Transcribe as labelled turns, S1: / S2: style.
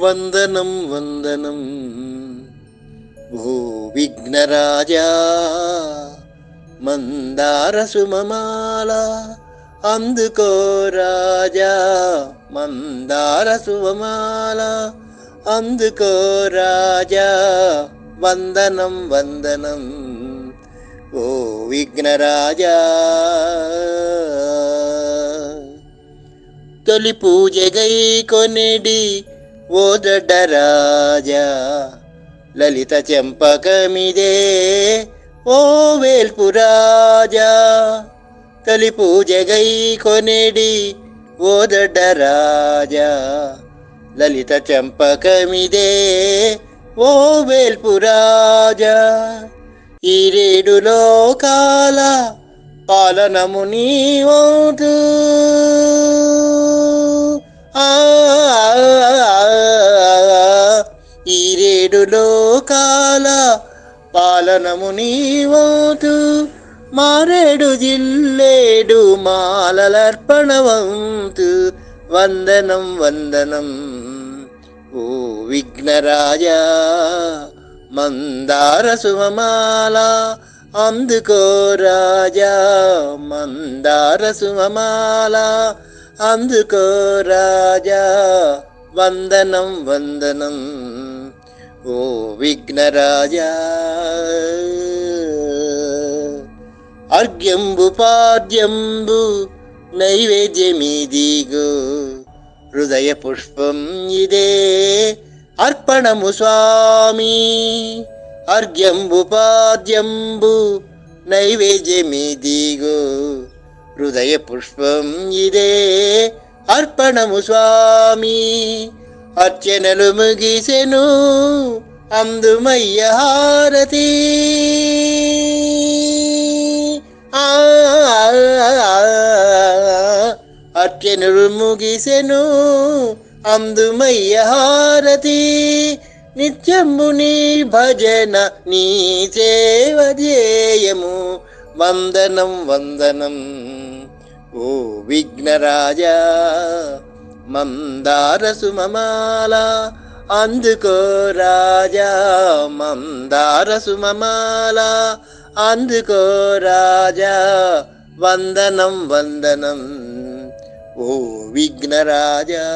S1: వందనం వందనం. భో విఘ్నరాజా మందార సుమమాల అందుకో రాజా మందార సుమమాల అందుకో రాజా వందనం వందనం. ఓ విఘ్నరాజా. తొలి పూజగై కొనిడి ఓదడ్డరాజా లలిత చెంపకమిదే ఓ వేల్పు రాజా తొలి పూజగై కొనిడి ఓదడ లలిత చెంపకమిదే ఓ వేల్పు రాజా. ఈ రేడు లోకాల పాలనము నీ ఆ, ఏడు లోకాల పాలనము నీవోతు మారేడు జిల్లేడు మాలలర్పణవంతు. వందనం వందనం ఓ విఘ్నరాజ మందార సుమమాల అందుకో రాజా మందార సుమమాల అందుకో రాజా వందనం వందనం. ఓ విఘ్నరాజా అర్ఘ్యంబు పాద్యంబు నైవేద్యమిదిగో. హృదయ పుష్పం ఇదే అర్పణము స్వామి. అర్ఘ్యంబు పాద్యంబు నైవేద్యమిదిగో. హృదయ పుష్పం ఇదే అర్పణము స్వామి. అర్చనలు ముగిసెను అందుమయ్య హారతి అర్చనలు ముగిసెను అందుమయ్య హారతి నిత్యము నీ భజన నీ సేవ ధ్యేయము వందనం వందనం ఓ విఘ్నరాజా. మందార సుమమాల అందుకో రాజా మందార సుమమాల అందుకో రాజా వందనం వందనం. ఓ విఘ్నరాజా.